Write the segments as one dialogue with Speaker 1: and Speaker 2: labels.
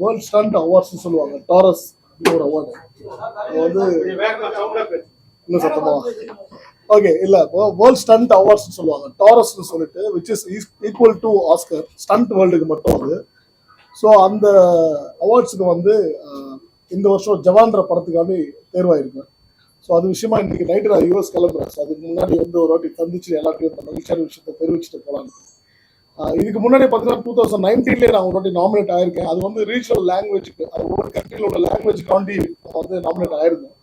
Speaker 1: World stunt அவார்ட்ஸ்னு சொல்லுவாங்க. Taurus ஒரு award வந்து இன்னும் சத்தமா ஓகே இல்ல வேர்ல்ட் ஸ்டண்ட் அவார்ட்ஸ்னு சொல்லுவாங்க. டாரஸ்னு சொல்லிட்டு which is equal to Oscar stunt வேர்ல்டுக்கு மட்டும் அது. ஸோ அந்த அவார்ட்ஸுக்கு வந்து இந்த வருஷம் ஜவான்ற படத்துக்காண்டி தேர்வாயிருக்கேன் ஸோ அது விஷயமா இன்னைக்கு நைட்டு நான் யூஎஸ் கிளம்புறேன் ஸோ அதுக்கு முன்னாடி வந்து ஒரு வாட்டி சந்திச்சு எல்லாத்தையும் மகிழ்ச்சியான விஷயத்தை தெரிவிச்சுட்டு போகலான்னு இதுக்கு முன்னாடி பார்த்தீங்கன்னா டூ தௌசண்ட் நைன்டீன்லேயே நான் ஒரு நாமினேட் ஆயிருக்கேன். அது வந்து ரீஜனல் லாங்குவேஜ்க்கு அது ஒவ்வொரு கண்ட்ரியில் உள்ள லாங்குவேஜ்க்காண்டி நான் வந்து நாமினேட் ஆயிருந்தேன்.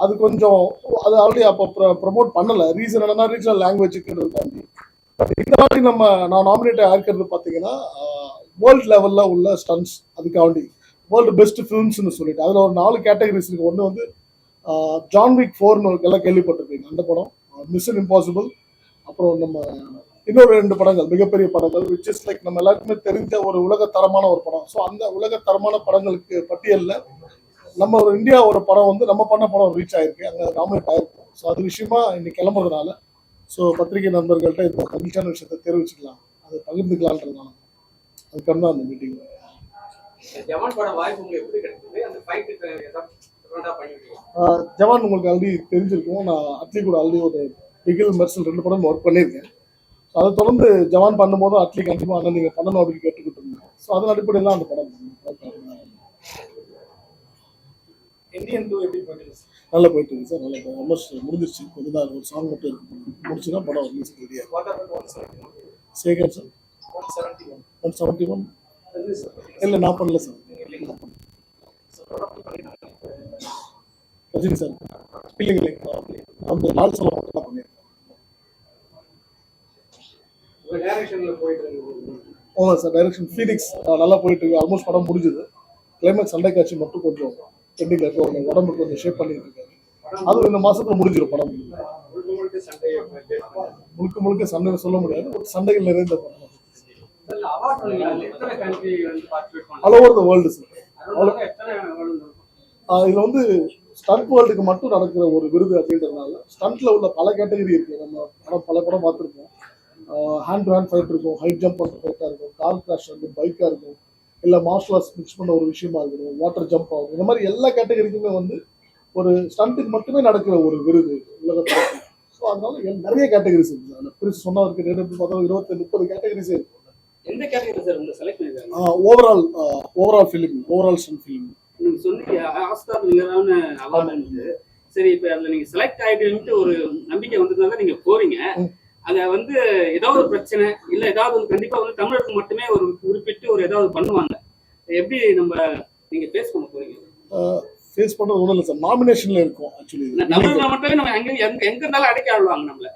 Speaker 1: அது கொஞ்சம் அது ஆல்ரெடி அப்போ ப்ரமோட் பண்ணலை. ரீசன் என்னன்னா ரீஜனல் லாங்குவேஜுக்குன்றதுக்காண்டி பட் இந்த வாட்டி நம்ம நான் நாமினேட் ஆயிருக்கிறது பார்த்தீங்கன்னா வேர்ல்ட் லெவலில் உள்ள ஸ்டன்ஸ் அதுக்காண்டி வேர்ல்டு பெஸ்ட் ஃபிலிம்ஸ்னு சொல்லிட்டு. அதில் ஒரு நாலு கேட்டகரிஸ் இருக்கு. ஒன்று வந்து ஜான் விக் ஃபோர்னு எல்லாம் கேள்விப்பட்டிருப்பீங்க. அந்த படம் மிஷன் இம்பாசிபிள் அப்புறம் நம்ம இன்னொரு ரெண்டு படங்கள் மிகப்பெரிய படங்கள் விச் இஸ் லைக் நம்ம எல்லாருக்குமே தெரிஞ்ச ஒரு உலக தரமான ஒரு படம். ஸோ அந்த உலக தரமான படங்களுக்கு பட்டியலில் நம்ம ஒரு இந்தியா ஒரு படம் வந்து நம்ம பண்ண படம் ரீச் ஆயிருக்கு. அங்கே நாமினேட் ஆயிருக்கும். ஸோ அது விஷயமா இன்னைக்கு கிளம்புறதுனால ஸோ பத்திரிகை நண்பர்கள்ட்ட இந்த மகிழ்ச்சியான விஷயத்தை தெரிவிச்சுக்கலாம். அதை பகிர்ந்துக்கலான்றதுனால தான். அந்த மீட்டிங்
Speaker 2: ஜவான் படம் வாய்ப்பு உங்களுக்கு
Speaker 1: ஆல்ரெடி தெரிஞ்சிருக்கும். நான் அட்லி கூட ஆல்ரெடி ஒரு பிகில் மெர்சல் ரெண்டு படம் ஒர்க் பண்ணியிருக்கேன். அதை தொடர்ந்து ஜவான் பண்ணும்போது அட்லி கண்டிப்பாக அண்ணன் நீங்கள் பண்ணணும் அப்படின்னு கேட்டுக்கிட்டு இருந்தேன் ஸோ அதன் அடிப்படையில் தான் அந்த படம் நல்லா போயிட்டு இருக்கு சார் நல்லா ஆல்மோஸ்ட் முடிஞ்சிருச்சு. கொஞ்ச நேரம் ஒரு சாங் மட்டும் முடிச்சுன்னா படம் ரிலீஸ் ரெடியாக Shekar sir
Speaker 3: one seventy one
Speaker 1: one seventy one இல்லை நான் பண்ணல சார் ரஜினி சார் இல்லைங்க இல்லைங்க அந்த லால் சொல்ல தான் பண்ணியிருக்கேன்
Speaker 2: உங்க டைரக்ஷன்ல போயிட்டு இருக்கு
Speaker 1: ஆமாம் சார் டைரக்ஷன் ஃபீனிக்ஸ் நல்லா போயிட்டு இருக்கு. ஆல்மோஸ்ட் படம் முடிஞ்சுது. கிளைமேக்ஸ் சண்டை காட்சி மட்டும் கொஞ்சம் பெண்டிங் இருக்கு. அவங்க உடம்பு கொஞ்சம் ஷேப் பண்ணிட்டு இருக்காரு. அது இந்த மாசத்துல முடிஞ்சிடும் படம்.
Speaker 2: முழுக்க முழுக்க
Speaker 1: சண்டை சொல்ல முடியாது. ஒரு சண்டைகள் நிறைந்த படம். All over the world sir இதுல வந்து ஸ்டண்ட் வேர்ல்டுக்கு மட்டும் நடக்கிற ஒரு விருது அப்படின்றதுனால ஸ்டண்ட்ல உள்ள பல கேட்டகரி இருக்கு. நம்ம படம் பல படம் பார்த்துருப்போம். ஹேண்ட் டு ஹேண்ட் ஃபைட் இருக்கும் ஹைட் ஜம்ப் பண்ணுற ஃபைட்டாக இருக்கும் கார் கிராஷ் இருக்கும் பைக்காக இருக்கும் இல்லை மார்ஷல் ஆர்ட்ஸ் மிக்ஸ் பண்ண ஒரு விஷயமா இருக்கணும் வாட்டர் ஜம்ப் ஆகும் இந்த மாதிரி எல்லா கேட்டகரிக்குமே வந்து ஒரு ஸ்டண்ட்டுக்கு மட்டுமே நடக்கிற ஒரு விருது உலகத்தில். ஸோ அதனால நிறைய கேட்டகரிஸ் இருக்குது அதில் பிரிச்சு சொன்னவருக்கு நேரத்து பார்த்தா இருபத்தி முப்பது கேட்டகரிஸே இருக்கும்
Speaker 4: எந்த கேட்டகரி சார் உங்களை செலக்ட் பண்ணிருக்காங்க?
Speaker 1: Overall overall film overall stunt film
Speaker 4: நீங்க சொன்னீங்க ஆஸ்கார் நிகரான அவார்டு சரி இப்ப அதுல நீங்க செலக்ட் ஆயிட்டு ஒரு நம்பிக்கை வந்ததுனால நீங்க போறீங்க. அத வந்து ஏதாவது ஒரு பிரச்சனை இல்ல ஏதாவது ஒரு கண்டிப்பா வந்து தமிழருக்கு மட்டுமே ஒரு குறிப்பிட்டு ஒரு ஏதாவது பண்ணுவாங்க. எப்படி நம்ம நீங்க பேஸ் பண்ண போறீங்க?
Speaker 1: ஃபேஸ் பண்ணுறது ஒன்றும் இல்லை சார். நாமினேஷனில் இருக்கும் ஆக்சுவலி
Speaker 4: தமிழ்ல மட்டுமே நம்ம எங்க எங்க எங்க இருந்தாலும் அடைக்க ஆடுவாங்க நம்மள.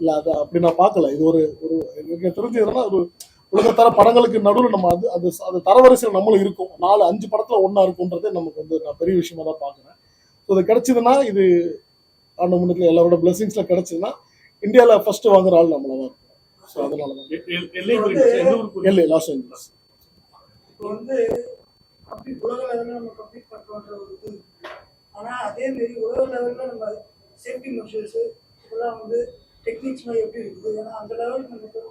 Speaker 1: இல்லை அது அப்படி நான் பார்க்கல. இது ஒரு ஒரு எனக்கு தெரிஞ்சு என்னன்னா ஒரு உலகத்தர படங்களுக்கு நடுவில் நம்ம அது அது அது தரவரிசையில் நம்மளும் இருக்கும். நாலு அஞ்சு படத்தில் ஒன்றா இருக்குன்றதே நமக்கு வந்து நான் பெரிய விஷயமா தான் பார்க்குறேன். ஸோ இது கிடைச்சதுன்னா இது ஆண்டு முன்னத்தில் எல்லாரோட பிளெஸிங்ஸில் கிடைச்சதுன்னா இந்தியாவில் ஃபர்ஸ்ட் வாங்குற ஆள் நம்மள தான். ஸோ அதனால தான்
Speaker 3: எல்லை
Speaker 1: லாஸ் ஏஞ்சல்ஸ்
Speaker 5: இப்போ வந்து அப்படி உலக லெவலில் நம்ம கம்ப்ளீட் பண்ணுறோன்ற ஒரு இது இருக்கு. ஆனா அதே உலக லெவலில் நம்ம சேஃப்டி மெஷர்ஸு இதெல்லாம் வந்து டெக்னிக்ஸ்லாம் எப்படி இருக்குது? ஏன்னா அந்த லெவலுக்கு நமக்கு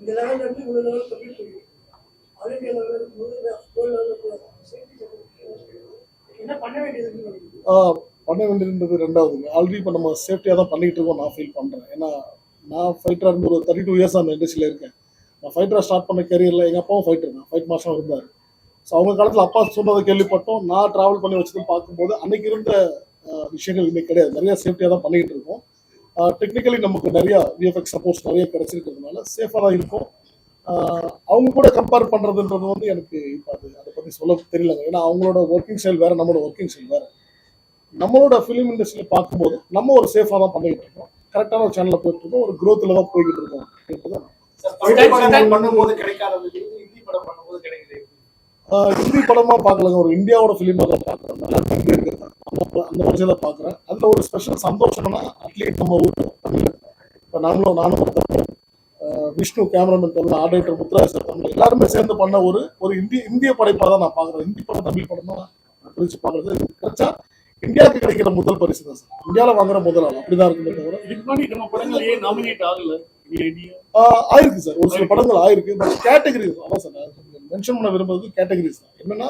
Speaker 5: இந்த லெவலில் இருந்து இவ்வளோ லெவல் கம்ப்ளீட் பண்ணிருக்கோம் ஆல் இந்தியா லெவலில் இருக்கும்போது வேர்ல்டு லெவலில் கூட சேஃப்டி என்ன பண்ண வேண்டியதுன்னு
Speaker 1: பண்ண வேண்டியதுன்றது ரெண்டாவதுங்க ஆல்ரெடி இப்போ நம்ம சேஃப்டியாக தான் பண்ணிட்டு இருக்கோம். நான் ஃபீல் பண்ணுறேன் ஏன்னா நான் ஃபைட்டராக இருந்து ஒரு தேர்ட்டி டூ இயர்ஸ் அந்த இண்டஸ்ட்ரியில் இருக்கேன். நான் ஃபைட்டராக ஸ்டார்ட் பண்ண கரியரில் எங்கள் அப்பாவும் ஃபைட்டர் தான். ஃபைட் மாஸ்டர் இருந்தார். ஸோ அவங்க காலத்தில் அப்பா சொன்னதை கேள்விப்பட்டோம். நான் ட்ராவல் பண்ணி வச்சது பார்க்கும்போது அன்னைக்கு இருந்த விஷயங்கள் இன்னைக்கு கிடையாது. நிறைய சேஃப்டியாக தான் பண்ணிக்கிட்டு இருக்கோம். டெக்னிக்கலி நமக்கு நிறைய விஎஃப்எக்ஸ் சப்போர்ட்ஸ் நிறைய கிடச்சிருக்கிறதுனால சேஃபாக தான் இருக்கும். அவங்க கூட கம்பேர் பண்ணுறதுன்றது வந்து எனக்கு இப்போ அது அதை பற்றி சொல்ல தெரியலங்க. ஏன்னா அவங்களோட ஒர்க்கிங் ஸ்டைல் வேறு நம்மளோட ஒர்க்கிங் ஸ்டைல் வேறு. நம்மளோட ஃபிலிம் இண்டஸ்ட்ரியில் பார்க்கும்போது நம்ம ஒரு சேஃபாக தான் பண்ணிக்கிட்டு இருக்கோம். கரெக்டான ஒரு சேனலில் போயிட்டு இருக்கோம். ஒரு growthல தான் போய்கிட்டு இருக்கோம்.
Speaker 3: பண்ணும்போது ஹிந்தி படம் பண்ணும்போது கிடைக்குது.
Speaker 1: ஆஹ் ஹிந்தி படமாக பார்க்கலங்க. ஒரு இந்தியாவோட ஃபிலிமாக தான் பார்க்குறேன் நல்லா இங்கே இருக்கிறது அந்த அந்த வரிசையில் பார்க்குறேன். அதில் ஒரு ஸ்பெஷல் சந்தோஷம்னா அட்லீஸ்ட் நம்ம ஊர் தமிழ் இப்போ நாமளும் நானும் ஒரு தமிழ் விஷ்ணு கேமராமேன் தமிழ் ஆடிட்டர் முத்துராஜ் தமிழ் எல்லாருமே சேர்ந்து பண்ண ஒரு ஒரு இந்திய இந்திய படைப்பாக தான் நான் பார்க்குறேன். ஹிந்தி படம் தமிழ் படம் தான் பிரித்து பார்க்குறது கிடைச்சா இந்தியாவுக்கு கிடைக்கிற முதல் பரிசு தான் சார். இந்தியாவில் வாங்குற முதல் ஆள். அப்படிதான் இருக்குமே தவிர
Speaker 3: இதுக்கு முன்னாடி நம்ம படங்கள் ஏன் நாமினேட் ஆகல?
Speaker 1: ஆயிருக்கு சார். ஒரு சில படங்கள் ஆயிருக்கு. பட் கேட்டகரி அதான் சார். மென்ஷன் பண்ண விரும்புறது கேட்டகரிஸ் தான். என்னன்னா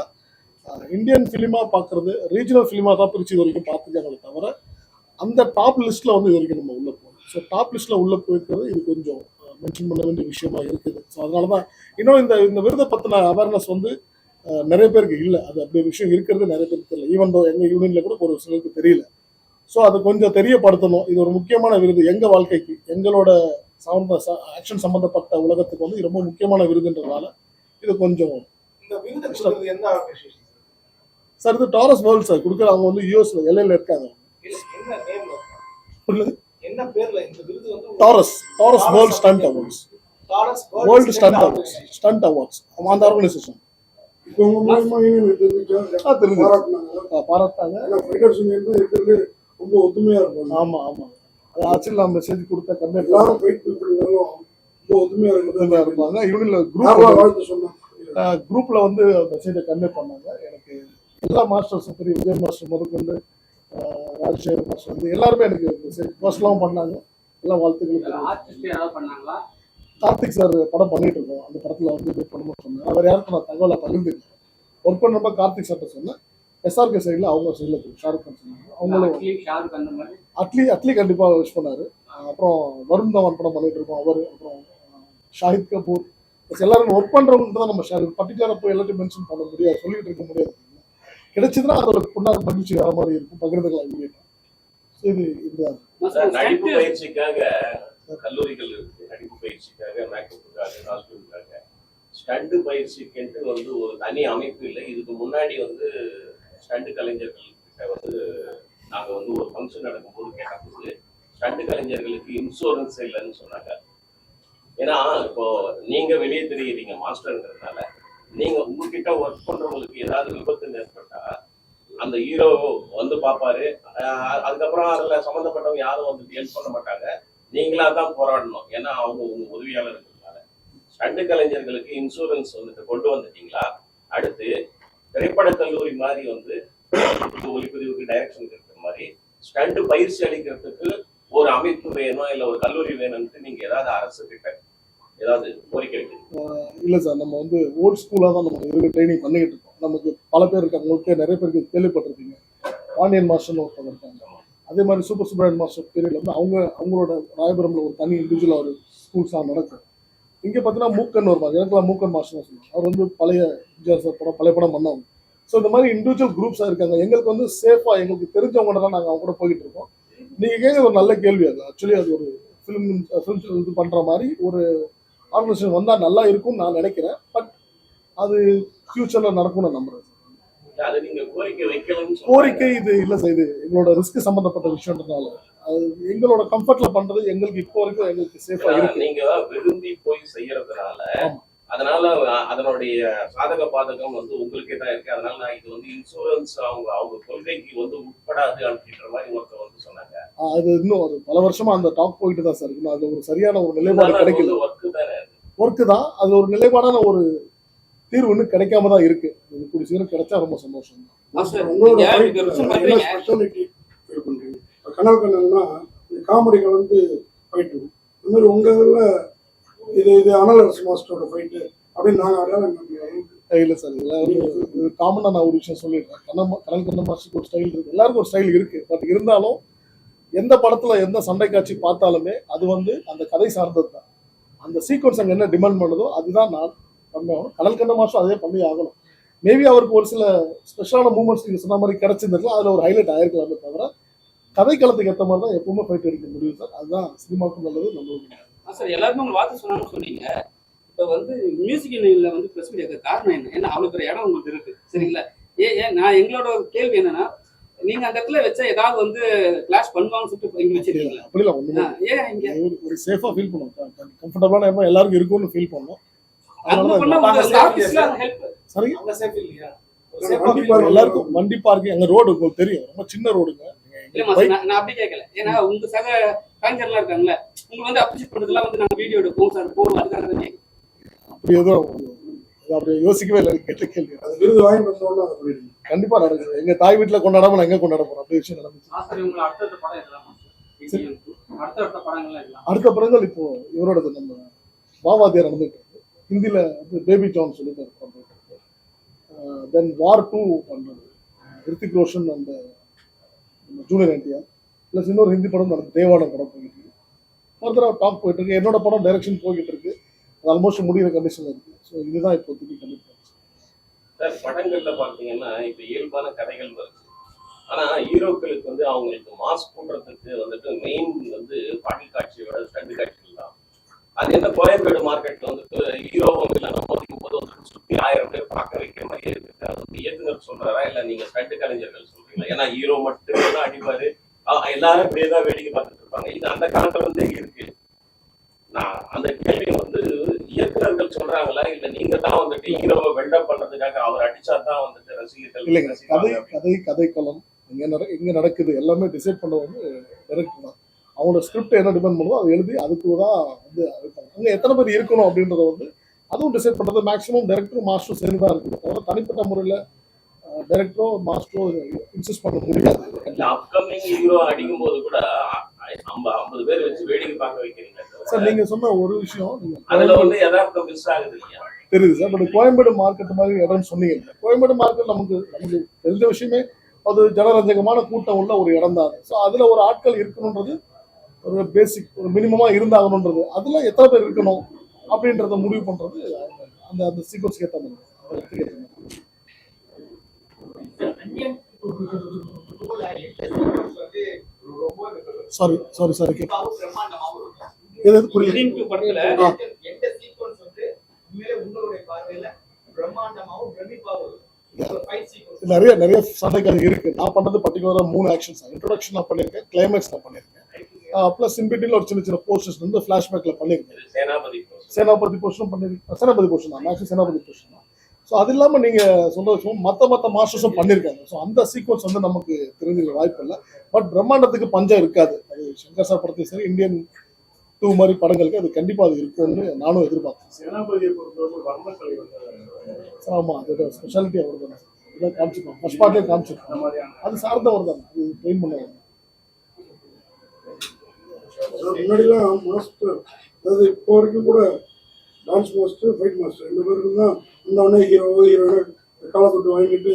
Speaker 1: இந்தியன் ஃபிலிமா பார்க்கறது ரீஜனல் ஃபிலிமா தான் பிரிச்சு இது வரைக்கும் பார்த்துக்காங்களே தவிர அந்த டாப் லிஸ்ட்ல வந்து இது வரைக்கும் நம்ம உள்ள போகணும் ஸோ டாப் லிஸ்ட்ல உள்ள போயிருக்கிறது இது கொஞ்சம் மென்ஷன் பண்ண வேண்டிய விஷயமா இருக்குது. ஸோ அதனால தான் இன்னும் இந்த இந்த விருதை பற்றின அவேர்னஸ் வந்து நிறைய பேருக்கு இல்லை. அது அப்படி ஒரு விஷயம் இருக்கிறது நிறைய பேருக்கு தெரியல. ஈவன் தோ எங்கள் யூனியனில் கூட ஒரு சிலருக்கு தெரியல. ஸோ அது கொஞ்சம் தெரியப்படுத்தணும். இது ஒரு முக்கியமான விருது. எங்கள் வாழ்க்கைக்கு எங்களோட சம்பந்த ஆக்ஷன் சம்பந்தப்பட்ட உலகத்துக்கு வந்து ரொம்ப முக்கியமான விருதுன்றதால இது கொஞ்சம் சார் இது டாரஸ் வேர்ல்ட் சார். கொடுக்குற அவங்க வந்து யூஎஸ்ல எல்லையில் இருக்காங்க. Taurus Taurus world stunt awards world stunt awards stunt awards அந்த ஆர்கனைசேஷன்
Speaker 6: இப்போ உங்க மூலமா யூனியன் தெரிஞ்சுச்சா
Speaker 1: தெரிஞ்சு.
Speaker 6: பாராட்டினாங்க.
Speaker 1: பாராட்டாங்க
Speaker 6: ஏன்னா ஃபைட்டர்ஸ் யூனியன் தான் இருக்கிறது ரொம்ப ஒத்துமையா இருப்பாங்க
Speaker 1: ஆமா ஆமா. அது ஆக்சுவலி நான் மெசேஜ் கொடுத்த கன்வே
Speaker 6: எல்லாரும் ஃபைட் பீப்புளும் ரொம்ப ஒத்துமையா இருக்கிறது
Speaker 1: இருப்பாங்க. யூனியன்ல குரூப்
Speaker 6: வாழ்த்து சொன்னாங்க?
Speaker 1: குரூப்ல வந்து மெசேஜை கன்வே பண்ணாங்க. எனக்கு எல்லா மாஸ்டர்ஸும் பெரிய விஜய் மாஸ்டர் முதற்கொண்டு ராஜசேகர் மாஸ்டர் வந்து எல்லாருமே எனக்கு மெசேஜ் பர்சனலாகவும் பண்ணாங்க. எல்லாம் வாழ்த்துக்கள் கார்த்திக் சார் படம் பண்ணிட்டு இருக்கோம். அந்த படத்துல வந்து இது பண்ணணும்னு சொன்னாங்க அவர் யாருக்கும் நான் தகவலை பகிர்ந்துருக்கேன் ஒர்க் பண்ணப்ப கார்த்திக் சார்ட்ட சொன்னேன். எஸ்ஆர்கே சைடில் அவங்க சைடில் ஷாருக் கான் சொன்னாங்க. அவங்களும்
Speaker 2: அட்லி ஷாருக் அந்த மாதிரி?
Speaker 1: அட்லி அட்லி கண்டிப்பாக விஷ் பண்ணாரு. அப்புறம் வருண் தவன் படம் பண்ணிட்டு இருக்கோம். அவர் அப்புறம் ஷாஹித் கபூர் எல்லாரும் ஒர்க் பண்றவங்க தான் நம்ம ஷேர் பர்டிகுலராக போய் எல்லாத்தையும் மென்ஷன் பண்ண முடியாது. சொல்லிட்டு இருக்க முடியாது. கிடைச்சதுன்னா அதோட புண்ணாக மகிழ்ச்சி வர மாதிரி இருக்கும். பகிர்ந்துக்கலாம் இமீடியட்டா ஸோ இது
Speaker 7: நடிப்பு பயிற்சிக்காக கல்லூரிகள் இருக்கு. நடிப்பு பயிற்சிக்காக மேக்கப்புக்காக காஸ்டியூமுக்காக. ஸ்டண்டு பயிற்சிக்குன்ட்டு வந்து ஒரு தனி அமைப்பு இல்லை. இதுக்கு முன்னாடி வந்து ஸ்டண்டு கலைஞர்கள் கிட்ட வந்து நாங்கள் வந்து ஒரு ஃபங்க்ஷன் நடக்கும்போது கேட்டபோது ஸ்டண்டு கலைஞர்களுக்கு இன்சூரன்ஸ் இல்லைன்னு சொன்னாங்க. ஏன்னா இப்போ நீங்க வெளியே தெரியுறீங்க மாஸ்டர்ன்றதுனால நீங்க உங்ககிட்ட ஒர்க் பண்றவங்களுக்கு ஏதாவது விபத்து ஏற்பட்டா அந்த ஹீரோ வந்து பார்ப்பாரு. அதுக்கப்புறம் அதுல சம்மந்தப்பட்டவங்க யாரும் வந்து ஹெல்ப் பண்ண மாட்டாங்க. நீங்களா தான் போராடணும். ஏன்னா அவங்க உங்க உதவியாளர் இருக்கிறதுனால ஸ்டண்ட் கலைஞர்களுக்கு இன்சூரன்ஸ் வந்துட்டு கொண்டு வந்துட்டீங்களா? அடுத்து திரைப்பட கல்லூரி மாதிரி வந்து ஒளிப்பதிவுக்கு டைரக்ஷன் இருக்கிற மாதிரி ஸ்டண்ட் பயிற்சி அளிக்கிறதுக்கு ஒரு அமைப்பு வேணும்? இல்ல ஒரு கல்லூரி வேணும்னு நீங்க ஏதாவது அரசு கிட்ட ஏதாவது கோரிக்கை
Speaker 1: இல்லை சார். நம்ம வந்து ஓல்ட் ஸ்கூலாக தான் நம்ம இருக்கு ட்ரைனிங் பண்ணிக்கிட்டு இருக்கோம். நமக்கு பல பேர் இருக்காங்க. உங்களுக்கு நிறைய பேருக்கு கேள்விப்பட்டிருப்பீங்க. பாண்டியன் மாஸ்டர்னு ஒருத்தவங்க இருக்காங்க. அதே மாதிரி சூப்பர் சுப்ரமணியன் மாஸ்டர் பீரியட்ல வந்து அவங்க அவங்களோட ராயபுரம்ல ஒரு தனி இண்டிவிஜுவலாக ஒரு ஸ்கூல்ஸ் நடக்கும் இங்கே பார்த்தீங்கன்னா மூக்கன் வருவாங்க. எனக்குலாம் மூக்கன் மாஸ்டர் சொல்லுவாங்க. அவர் வந்து பழைய எம்ஜிஆர் சார் படம் பழைய படம் பண்ணவங்க. ஸோ இந்த மாதிரி இண்டிவிஜுவல் குரூப்ஸாக இருக்காங்க. எங்களுக்கு வந்து சேஃபாக எங்களுக்கு தெரிஞ்சவங்க தான் நாங்கள் அவங்க கூட போய்கிட்டு இருக்கோம். நீங்கள் கேட்குற ஒரு நல்ல கேள்வி அது. ஆக்சுவலி அது ஒரு ஃபிலிம் ஃபிலிம் இது பண்ணுற மாதிரி ஒரு ஆர்கனைசேஷன் வந்தால் நல்லா இருக்கும்னு நான் நினைக்கிறேன். பட் அது ஃபியூச்சரில் நடக்கும்னு நான் நம்புறேன்.
Speaker 7: கோரிக்கை
Speaker 1: இது இல்லை சார் இது எங்களோட ரிஸ்க் சம்மந்தப்பட்ட விஷயம்ன்றதுனால. அது எங்களோட கம்ஃபர்ட்ல பண்றது எங்களுக்கு இப்போ வரைக்கும் எங்களுக்கு
Speaker 7: ஏன்னா,
Speaker 1: இருக்கு.
Speaker 7: நீங்க விரும்பி போய் செய்யறதுனால. அதனால அதனுடைய சாதக பாதகம் வந்து உங்களுக்கே தான் இருக்கு. அதனால நான் இது வந்து இன்சூரன்ஸ் அவங்க அவங்க கொள்கைக்கு வந்து உட்படாது அப்படின்ற மாதிரி ஒருத்தர் வந்து சொன்னாங்க.
Speaker 1: அது இன்னும் அது பல வருஷமா அந்த டாக் போயிட்டு தான் சார் இன்னும் அது ஒரு சரியான ஒரு நிலைப்பாடு கிடைக்கல.
Speaker 7: ஒர்க்கு தானே
Speaker 1: ஒர்க்கு தான். அது ஒரு நிலைப்பாடான ஒரு தீர்வு இன்னும் கிடைக்காம தான் இருக்கு. இது கூடிய சீக்கிரம் கிடைச்சா ரொம்ப சந்தோஷம்.
Speaker 6: உங்களோட கனல் கண்ணன்னா இந்த காமெடி கலந்து ஃபைட்டு இந்த மாதிரி உங்க இதுல இது இது அனலரசு மாஸ்டரோட ஃபைட்டு அப்படின்னு நாங்க அடையாளம்
Speaker 1: இல்ல சார் இதெல்லாம் வந்து காமனா நான் ஒரு விஷயம் சொல்லிடுறேன். கண்ணம் கடல் கண்ண மாஸ்டருக்கு ஒரு ஸ்டைல் இருக்கு. எல்லாருக்கும் ஒரு ஸ்டைல் இருக்கு. பட் இருந்தாலும் எந்த படத்துல எந்த சண்டை காட்சி பார்த்தாலுமே அது வந்து அந்த கதை சார்ந்தது தான் அந்த சீக்வன்ஸ் அங்க என்ன டிமாண்ட் பண்ணுதோ அதுதான் நான் பண்ணணும் கடல் கண்ண மாஸ்டர் அதே பண்ணி ஆகணும். மேபி அவருக்கு ஒரு சில ஸ்பெஷலான மூமெண்ட்ஸ் நீங்க சொன்ன மாதிரி கிடைச்சிருந்திருக்கலாம் அதுல ஒரு ஹைலைட் ஆயிருக்கலாமே தவிர கதைக்களத்துக்கு ஏற்ற மாதிரி தான் எப்பவுமே ஃபைட் அடிக்க முடியும் சார். அதுதான் சினிமாவுக்கும் நல்லது நம்மளுக்கும்
Speaker 4: மாஸ்டர் எல்லாருமே உங்க வார்த்தை சொன்னீங்க. இப்ப வந்து மியூசிக் யூனியன்ல வந்து பிரஸ் மீட் காரணம் என்ன? ஏன்னா அவ்வளவு பெரிய இடம் உங்களுக்கு இருக்கு சரிங்களா? ஏன் ஏன் நான் எங்களோட கேள்வி என்னன்னா நீங்க அந்த இடத்துல வச்சா ஏதாவது வந்து கிளாஷ் பண்ணுவாங்கன்னு சொல்லிட்டு இங்க வச்சிருக்கீங்களா?
Speaker 1: அப்படி இல்லை.
Speaker 4: ஏன் இங்க?
Speaker 1: ஒரு- ஒரு சேஃபா ஃபீல் பண்ணுவோம். கம்ஃபர்டபுளான இடம் எல்லாருக்கும் இருக்கும்னு ஃபீல் பண்ணோம்
Speaker 6: வண்டி பார்க்க
Speaker 1: எல்லாருக்கும் வண்டி பார்க்கு எங்க ரோடு உங்களுக்கு தெரியும். ரொம்ப சின்ன ரோடுங்க
Speaker 4: நான் அப்படி கேட்கல ஏன்னா உங்க சக கலைஞர்லாம் இருக்காங்கல்ல உங்களுக்கு வந்து அப்ரிஷியேட் பண்றதுலாம் வந்து நாங்க வீடியோ எடுப்போம் சார் போடுவோம் அதுக்காக.
Speaker 1: அப்படி அது அப்படி யோசிக்கவே இல்லை கேட்ட கேள்வி.
Speaker 6: அது விருது பண்ணிடுங்க
Speaker 1: கண்டிப்பா நடக்குது. எங்க தாய் வீட்டுல கொண்டாடாம நான் எங்க கொண்டாட போறோம் அப்படி விஷயம் நடந்துச்சு. அடுத்த படங்கள் இப்போ இவரோடது நம்ம பாவாத்தியார் நடந்துட்டு ஹிந்தியில் வந்து பேபி ஜான் சொல்லி பண்ணுறது தென் வார் டூ பண்ணுறது ரித்திக் ரோஷன் அந்த ஜூனியர் என்டிஆர். ப்ளஸ் இன்னொரு ஹிந்தி படம் நடந்த தேவான படம் போயிட்டு இருக்கு. ஃபர்தராக டாக் போயிட்டு இருக்கு. என்னோட படம் டைரக்ஷன் போய்கிட்டு இருக்கு. அது ஆல்மோஸ்ட் முடிகிற கண்டிஷனில் இருக்கு. ஸோ இதுதான் இப்போ திருப்பி கண்டிப்பாக
Speaker 7: சார் படங்கள்ல பாத்தீங்கன்னா இப்ப இயல்பான கதைகள் வருது. ஆனா ஹீரோக்களுக்கு வந்து அவங்களுக்கு மாஸ் போடுறதுக்கு வந்துட்டு மெயின் வந்து பாடல் காட்சியோட ஸ்டண்ட் காட்சி அது என்ன கோயம்பேடு மார்க்கெட்ல வந்துட்டு ஹீரோவும் இல்லைன்னா போது போது வந்து சுத்தி ஆயிரம் பேர் பார்க்க வைக்கிற மாதிரி இருக்கு. அது வந்து இயக்குனர் சொல்றாரா? இல்ல நீங்க ஸ்டண்ட் கலைஞர்கள் சொல்றீங்களா? ஏன்னா ஹீரோ மட்டுமே தான் அடிப்பாரு எல்லாரும் இப்படியே தான் வேடிக்கை பார்த்துட்டு இருப்பாங்க. இது அந்த காலத்துல வந்து இருக்கு. நான் அந்த கேள்வி வந்து இயக்குனர்கள் சொல்றாங்களா? இல்ல நீங்க தான் வந்துட்டு ஹீரோவை வெண்டப் பண்றதுக்காக அவர் அடிச்சா தான் வந்துட்டு ரசிகர்கள்
Speaker 1: இல்லைங்க கதை கதை எங்க நட எங்க நடக்குது. எல்லாமே டிசைட் பண்ண வந்து டேரக்டர் தான். அவங்களோட ஸ்கிரிப்ட் என்ன டிபெண்ட் பண்ணுதோ அதை எழுதி அதுக்கு தான் வந்து இருப்பாங்க அங்கே எத்தனை பேர் இருக்கணும் அப்படின்றத வந்து அதுவும் டிசைட் பண்ணுறது மேக்ஸிமம் டேரக்டரும் மாஸ்டரும் சேர்ந்து தான் இருக்குது. தவிர தனிப்பட்ட முறையில் டேரக்டரோ மாஸ்டரோ இன்சிஸ்ட் பண்ண முடியாது.
Speaker 7: அப்கமிங் ஹீரோ அடிக்கும் போது கூட ஐம்பது பேர் வச்சு வேடிக்கை பார்க்க வைக்கிறீங்க
Speaker 1: சார் நீங்க சொன்ன ஒரு விஷயம்
Speaker 7: அதுல வந்து யதார்த்தம் மிஸ் ஆகுது
Speaker 1: தெரியுது சார் பட் கோயம்பேடு மார்க்கெட் மாதிரி இடம்னு சொன்னீங்க. கோயம்பேடு மார்க்கெட் நமக்கு நமக்கு தெரிஞ்ச விஷயமே அது ஜனரஞ்சகமான கூட்டம் உள்ள ஒரு இடம் தான் ஸோ அதுல ஒரு ஆட்கள் இருக்கணுன்றது ஒரு பேசிக் ஒரு மினிமமா இருந்தாகணுன்றது அதில் எத்தனை பேர் இருக்கணும் அப்படின்றத முடிவு பண்றது அந்த அந்த சீக்வன்ஸ்க்கு ஏற்ற மாதிரி. அந்த மாதிரி. சாரி சாரி சாரி கே எது புரியல.
Speaker 2: பிரம்மாண்டமாவும்
Speaker 1: நிறைய நிறைய சண்டைகள் இருக்கு. நான் பண்ணது பர்டிகுலரா மூணு ஆக்ஷன்ஸ் இன்ட்ரோடக்ஷன் நான் பண்ணியிருக்கேன் கிளைமேக்ஸ் நான் பண்ணியிருக்கேன். ப்ளஸ் இன்பிட்டில் ஒரு சின்ன சின்ன போர்ஷன்ஸ் வந்து ஃபிளாஷ்பேக்ல பண்ணியிருக்கேன்
Speaker 7: சேனாபதி.
Speaker 1: சேனாபதி போர்ஷனும் பண்ணிருக்கேன் சேனாபதி போர்ஷன் தான். மேக்ஸிமம் சேனாபதி போர்ஷன் தான். ஸோ அது இல்லாமல் நீங்கள் விஷயம் மற்ற மற்ற மாஸ்டர்ஸும் பண்ணியிருக்காங்க ஸோ அந்த சீக்வன்ஸ் வந்து நமக்கு தெரிஞ்சிருக்க வாய்ப்பு இல்லை. பட் பிரம்மாண்டத்துக்கு பஞ்சம் இருக்காது. அது சங்கர் சார் படத்தையும் சரி இந்தியன் டூ மாதிரி படங்களுக்கு அது கண்டிப்பாக அது இருக்கும்னு நானும் எதிர்பார்த்தேன்.
Speaker 3: சேனாபதியை பொறுத்தவரை
Speaker 1: ஆமாம் அதோட ஸ்பெஷாலிட்டி அவர் தான் இதை காமிச்சிருக்கோம் ஃபர்ஸ்ட் பார்ட்டே காமிச்சிருக்கோம் அது சார்ந்தவர் தான். அது ட்ரெயின் பண்ணுவாங்க
Speaker 6: முன்னாடிலாம் மாஸ்டர் அதாவது இப்போ வரைக்கும் கூட டான்ஸ் மாஸ்டர் ஃபைட் மாஸ்டர் ரெண்டு பேருக்கும் தான் இந்த உடனே ஹீரோ ஹீரோயினை காலை தொட்டு வாங்கிட்டு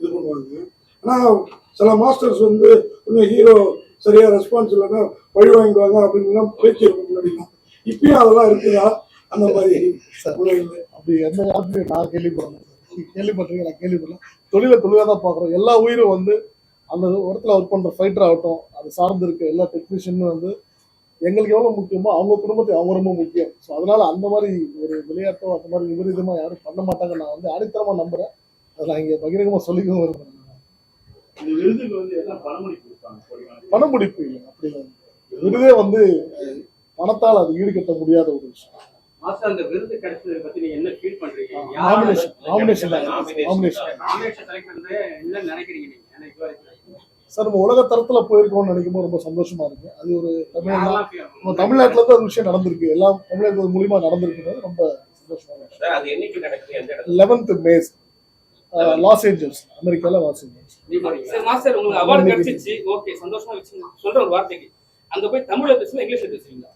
Speaker 6: இது பண்ணுவாங்க. ஆனால் சில மாஸ்டர்ஸ் வந்து கொஞ்சம் ஹீரோ சரியா ரெஸ்பான்ஸ் இல்லைன்னா பழி வாங்கிடுவாங்க அப்படின்லாம் பேச்சு இருக்கும் முன்னாடிலாம் இப்பயும் அதெல்லாம் இருக்குதா? அந்த மாதிரி
Speaker 1: அப்படி எந்த காலத்துலையும் நான் கேள்விப்படல கேள்விப்பட்டிருக்கேன் நான் தொழிலை தொழிலாக தான் பார்க்குறோம். எல்லா உயிரும் வந்து அந்த இடத்துல ஒர்க் பண்ணுற ஃபைட்டர் ஆகட்டும் அது சார்ந்து இருக்க எல்லா டெக்னீஷியனும் வந்து எங்களுக்கு எவ்வளோ முக்கியமோ அவங்க குடும்பத்துக்கு அவங்க ரொம்ப முக்கியம். ஸோ அதனால அந்த மாதிரி ஒரு விளையாட்டோ அந்த மாதிரி விபரீதமாக யாரும் பண்ண மாட்டாங்க. நான் வந்து அடித்தரமாக நம்புறேன். அதை நான் இங்கே பகிரங்கமாக சொல்லிக்கவும் விரும்புகிறேன். பணப்பிடிப்பு இல்லை. அப்படி. விருதே வந்து பணத்தால் அது ஈடுகட்ட முடியாத ஒரு விஷயம்.
Speaker 4: மாஸ்டர் அந்த விருது கிடைச்சதை பத்தி நீங்க என்ன ஃபீல் பண்றீங்க?
Speaker 1: நாமினேஷன் நாமினேஷன்
Speaker 4: செலக்ட் என்ன நினைக்கிறீங்க நீங்க ஏன்னா இது வரைக்கும்
Speaker 1: சார் நம்ம உலக தரத்துல போயிருக்கோம்னு நினைக்கும் போது ரொம்ப சந்தோஷமா இருக்கு. அது ஒரு தமிழ்நாடு நம்ம? தமிழ்நாட்டுல இருந்து ஒரு விஷயம் நடந்திருக்கு. எல்லாம் தமிழர்கள் மூலியமா நடந்திருக்குறது ரொம்ப
Speaker 7: எந்த இடத்துல?
Speaker 1: லெவன்த் மேஸ் லாஸ் ஏஞ்சல்ஸ் அமெரிக்கால லாஸ் ஏஞ்சல்ஸ்
Speaker 4: சரி மாஸ்டர் உங்களுக்கு அவார்டு கிடைச்சிச்சு. ஓகே சந்தோஷமா வச்சு சொல்ற ஒரு வார்த்தைக்கு. அங்க போய் தமிழ்ல பேசுவீங்க இங்கிலீஷ்ல பேசுவீங்களா?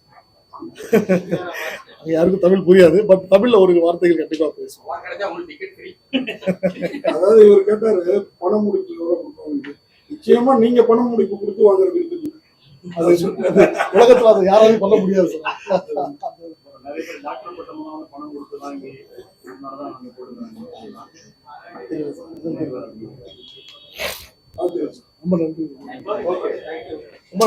Speaker 1: யாருக்கும் தமிழ் புரியாது பட் தமிழ்ல ஒரு வார்த்தைகள் கண்டிப்பா பேசுவோம்.
Speaker 6: அதாவது இவர் கேட்டாரு பண முடிப்பு எவ்வளோ கொடுப்பாங்க நிச்சயமா நீங்க பண முடிப்பு கொடுத்து வாங்குறது இருக்குது.
Speaker 1: உலகத்துல அதை யாராலையும் பண்ண முடியாது ரொம்ப நன்றி.